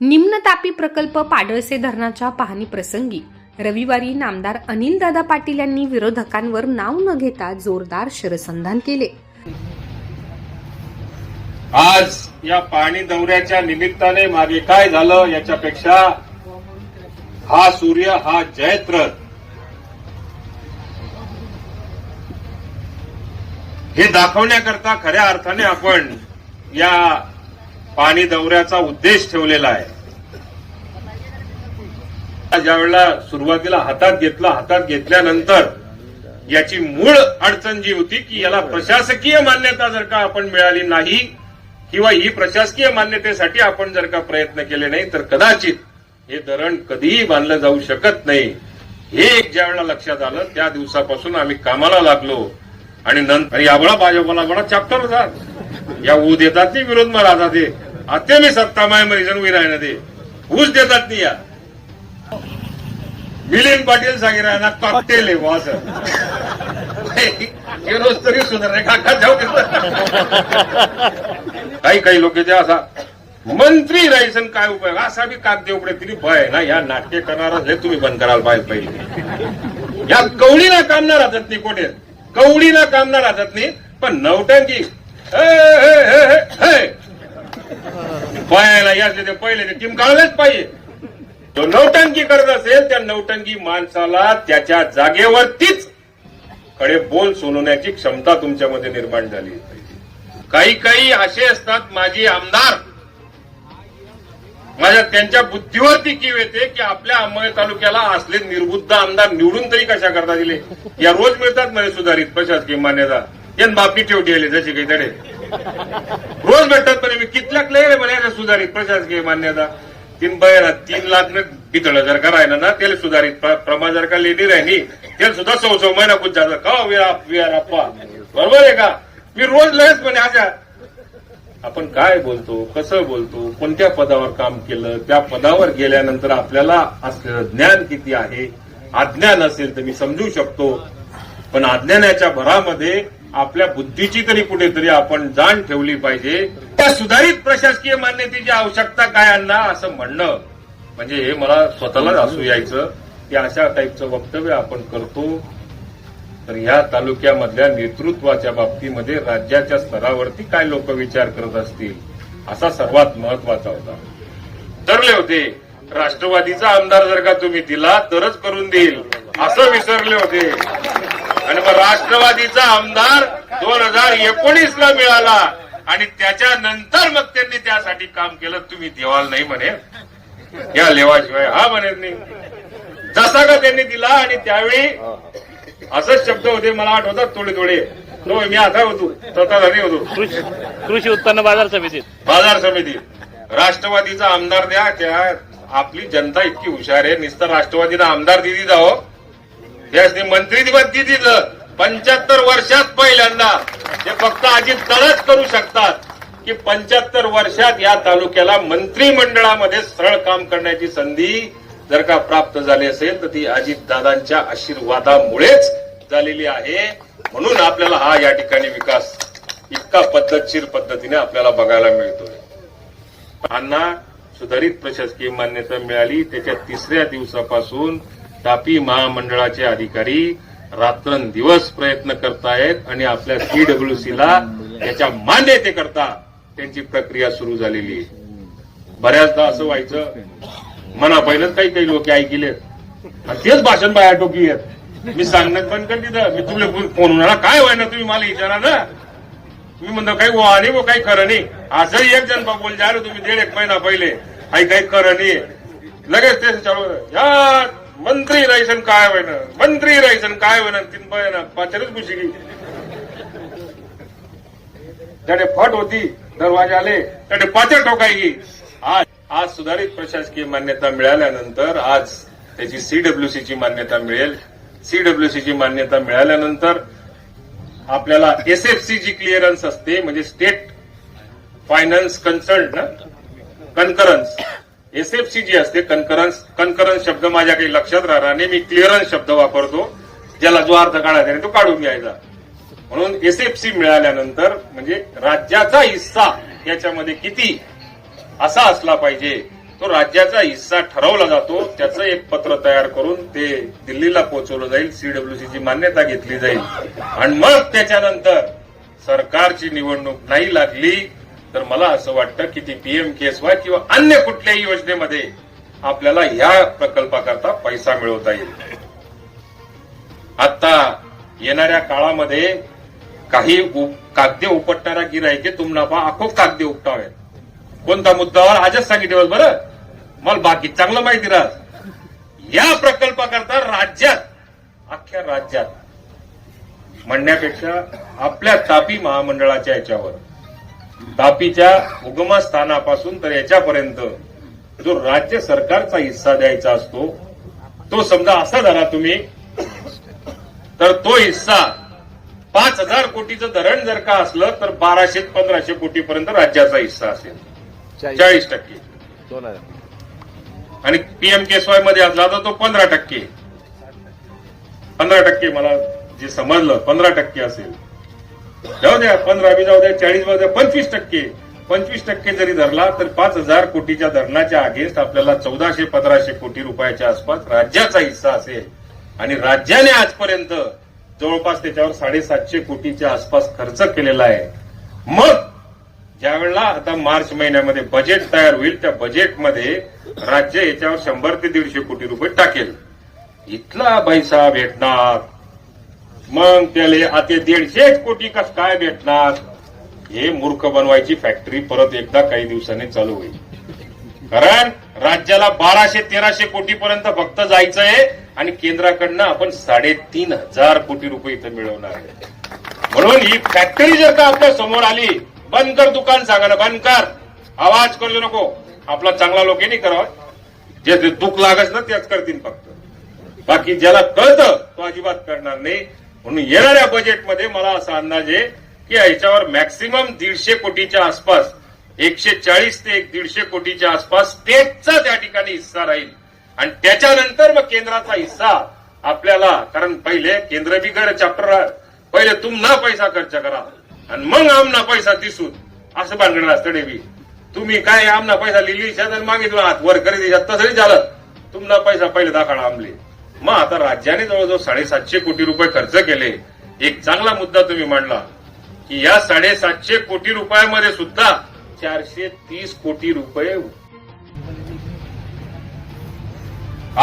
निम्नतापी प्रकल्प पाडळसे धरणाच्या पाहणी प्रसंगी रविवारी नामदार अनिलदादा पाटील यांनी विरोधकांवर नाव न घेता जोरदार शरसंधान केले. आज या पाणी दौऱ्याच्या निमित्ताने मागे काय झालं याच्यापेक्षा हा सूर्य हा जयत्रथ हे दाखवण्याकरता खऱ्या अर्थाने आपण या पाणी दौऱ्याचा उद्देश ठेवलेला आहे. ज्यावेळेला सुरुवातीला हातात घेतला हातात घेतल्यानंतर याची मूळ अडचण जी होती की याला प्रशासकीय मान्यता जर का आपण मिळाली नाही किंवा ही प्रशासकीय मान्यतेसाठी आपण जर का प्रयत्न केले नाही तर कदाचित हे धरण कधीही बांधलं जाऊ शकत नाही. हे एक ज्या वेळेला लक्षात आलं त्या दिवसापासून आम्ही कामाला लागलो. आणि नंतर याबळा भाजपला बडा चॅप्टर होतात या ऊ देतात ते विरोध मला आता ते. आता मी सत्तामाय मरीजन विरायना ते. ऊस देतात नाही या. मिलिंद पाटील सांगितलं कॉकटेल आहे वास रोज तरी सुधारणे काका जाऊ काही काही लोक ते असा मंत्री राहायचं काय उपयोग? असा बी कागदे उकडे तरी भय ना या नाट्य करणारा हे तुम्ही बंद करायला पाहिजे पहिले. या कवडीला काम ना राहतात नाही कोठे? कवडीला काम ना राहतात नाही पण नवटंकी. पायाला या ते पहिले ते टीम पाहिजे. जो नौटंकी करत असेल त्या नौटंकी माणसाला त्याच्या जागेवरतीच कडे बोल सोनवण्याची क्षमता तुमच्यामध्ये निर्माण झाली काही काही असे असतात माजी आमदार. माझ्या त्यांच्या बुद्धीवरती कीव येते की आपल्या अंमळे तालुक्याला असले निर्बुद्ध आमदार निवडून तरी कशा करता दिले? या रोज मिळतात मध्ये सुधारित प्रशासकीय मान्यता. यान बापी ठेवटी आले जशी काही तडे. रोज भेटतात म्हणे मी कितल्याक लय सुधारित प्रशासकीय मान्यता. तीन बयर तीन लाख पितळ जर का राहिलं ना त्याला सुधारित प्रमाण जर का लेणी राहिली त्याला सुद्धा सौ सौ महिना कुठ जातं? का विहार अप्पा बरोबर आहे का? मी रोज लयच म्हणे अशा आपण काय बोलतो? कसं बोलतो? कोणत्या पदावर काम केलं? त्या पदावर गेल्यानंतर आपल्याला असलेलं ज्ञान किती आहे? अज्ञान असेल तर मी समजू शकतो. पण अज्ञानाच्या भरामध्ये आपल्या बुद्धीची तरी कुठेतरी आपण जाण ठेवली पाहिजे. त्या सुधारित प्रशासकीय मान्यतेची आवश्यकता काय अण्णा असं म्हणणं. म्हणजे हे मला स्वतःलाच असू यायचं की अशा टाईपचं वक्तव्य आपण करतो. तर ह्या तालुक्यामधल्या नेतृत्वाच्या बाबतीमध्ये राज्याच्या स्तरावरती काय लोक विचार करत असतील असा सर्वात महत्त्वाचा होता. ठरले होते राष्ट्रवादीचा आमदार जर का तुम्ही दिला तरच करून देईल असं विसरले होते. आणि मग राष्ट्रवादीचा आमदार दोन हजार एकोणीस ला मिळाला. आणि त्याच्यानंतर मग त्यांनी त्यासाठी काम केलं. तुम्ही देवाल नाही म्हणे. या लेवाशिवाय हा म्हणत नाही. जसा का त्यांनी दिला आणि त्यावेळी असंच शब्द होते. मला आठवतात थोडे थोडे तो मी आता होतो. तथाधारी होतो. कृषी उत्पन्न बाजार समितीत. बाजार समिती. राष्ट्रवादीचा आमदार द्या. त्या आपली जनता इतकी हुशार आहे. नुसतं राष्ट्रवादीला आमदार दिदी जाओ त्यासनी मंत्रीपद दिवस पंच्याहत्तर वर्षात पहिल्यांदा. ते फक्त अजित दळच करू शकतात. की पंच्याहत्तर वर्षात या तालुक्याला मंत्रिमंडळामध्ये सरळ काम करण्याची संधी जर का प्राप्त झाली असेल तर ती अजितदादांच्या आशीर्वादामुळेच झालेली आहे. म्हणून आपल्याला हा या ठिकाणी विकास इतका पद्धतशीर पद्धतीने आपल्याला बघायला मिळतोय. अण्णा सुधारित प्रशासकीय मान्यता मिळाली. त्याच्या तिसऱ्या दिवसापासून तापी महामंडळाचे अधिकारी रात्रंदिवस प्रयत्न करतायत आणि आपल्या सीडब्ल्यूसीला त्याच्या मान्यतेकरता त्यांची प्रक्रिया सुरू झालेली आहे. बऱ्याचदा असं व्हायचं मना पहिलंच काही काही लोक ऐकले आणि तेच भाषण बाया टोकी आहेत. मी सांगण्यात पण कर तिथं. मी तुम्ही फोन होणार काय व्हाय ना तुम्ही मला विचारा ना? मी म्हणतो काही वा नाही वो काही खरं नाही. असंही एक जण बोल जा रे तुम्ही दीड एक महिना पहिले. काही काही खरं नाही. लगेच ते चालू या मंत्री रायसन काय होईन मंत्री रायसन काय होईन तीन ना पाचरच बुशिली त्याने फट होती दरवाजे आले त्याने पाचर ठोकायची आज आज सुधारित प्रशासकीय मान्यता मिळाल्यानंतर आज त्याची सीडब्ल्यूसीची मान्यता मिळेल. सीडब्ल्यूसीची मान्यता मिळाल्यानंतर आपल्याला एसएफसी जी क्लिअरन्स असते म्हणजे स्टेट फायनान्स कन्सल्ट ना? कन्करन्स एसएफसी जी असते कन्करन्स कन्करन्स शब्द माझ्या काही लक्षात राहणार नाही. मी क्लिअरन्स शब्द वापरतो. ज्याला जो अर्थ काढायचा आहे तो काढून घ्यायचा. म्हणून एसएफसी मिळाल्यानंतर म्हणजे राज्याचा हिस्सा याच्यामध्ये किती असा असला पाहिजे तो राज्याचा हिस्सा ठरवला जातो. त्याचं एक पत्र तयार करून ते दिल्लीला पोहोचवलं जाईल सीडब्ल्यूसीची मान्यता घेतली जाईल. आणि मग त्याच्यानंतर सरकारची निवडणूक नाही लागली तर मला असं वाटतं की ती पीएम केस वाय किंवा अन्य कुठल्याही योजनेमध्ये आपल्याला ह्या प्रकल्पाकरता पैसा मिळवता येईल. आता येणाऱ्या काळामध्ये काही उ- कागदे उपटणाऱ्या गिरायके तुम्हाला आखो कागदे उपटावेत. कोणता मुद्दावर आजच सांगितले बरं. मला बाकी चांगलं माहिती राहत. या प्रकल्पाकरता राज्यात अख्ख्या राज्यात म्हणण्यापेक्षा आपल्या तापी महामंडळाच्या याच्यावर तापीच्या उगमस्थानापासून तर याच्यापर्यंत जो राज्य सरकारचा हिस्सा द्यायचा असतो तो समजा असा धरा तुम्ही तर तो हिस्सा पाच हजार कोटीचं धरण जर का असलं तर बाराशे पंधराशे कोटीपर्यंत राज्याचा हिस्सा असेल. चाळीस. टक्के. आणि पीएम केसवायमध्ये असला तर तो पंधरा टक्के. पंधरा टक्के मला जे समजलं पंधरा टक्के असेल. जाऊ द्या पंधरा बी जाऊ द्या चाळीस जाऊ द्या पंचवीस टक्के. पंचवीस टक्के जरी धरला तर पाच हजार कोटीच्या धरणाच्या अगेन्स्ट आपल्याला चौदाशे पंधराशे कोटी रुपयाच्या आसपास राज्याचा हिस्सा असेल. आणि राज्याने आजपर्यंत जवळपास त्याच्यावर साडेसातशे कोटीच्या आसपास खर्च केलेला आहे. मग ज्यावेळेला आता मार्च महिन्यामध्ये बजेट तयार होईल त्या बजेटमध्ये राज्य याच्यावर शंभर ते दीडशे कोटी रुपये टाकेल. इथला पैसा भेटणार. मग त्याले आता दीडशे कोटी कस काय भेटणार? हे मूर्ख बनवायची फॅक्टरी परत एकदा काही दिवसांनी चालू होईल. कारण राज्याला बाराशे तेराशे कोटीपर्यंत फक्त जायचं आहे आणि केंद्राकडनं आपण साडेतीन हजार कोटी रुपये इथं मिळवणार आहे. म्हणून ही फॅक्टरी जर का आपल्यासमोर आली बंद कर दुकान सांगा ना बंद कर. आवाज करू नको. आपला चांगला लोक नाही करावा. जे जे दुःख लागत ना तेच करतील फक्त. बाकी ज्याला कळतं तो अजिबात करणार नाही. म्हणून येणाऱ्या बजेटमध्ये मला असा अंदाज आहे की याच्यावर मॅक्सिमम दीडशे कोटीच्या आसपास एकशे चाळीस ते एक दीडशे कोटीच्या आसपास स्टेटचा त्या ठिकाणी हिस्सा राहील. आणि त्याच्यानंतर मग केंद्राचा हिस्सा आपल्याला कारण पहिले केंद्र बी कर चॅप्टर पहिले तुमना पैसा खर्च करा. आणि मग आमना पैसा दिसून. असं बांधणार असतं डेबी तुम्ही काय आमना पैसा लिहिली आणि मागितला वर करी दिशात तसंही झालं. तुमना पैसा पहिले दाखवा आमले. मग आता राज्याने जवळजवळ साडेसातशे कोटी रुपये खर्च केले. एक चांगला मुद्दा तुम्ही मांडला. की या साडेसातशे कोटी रुपयामध्ये सुद्धा चारशे तीस कोटी रुपये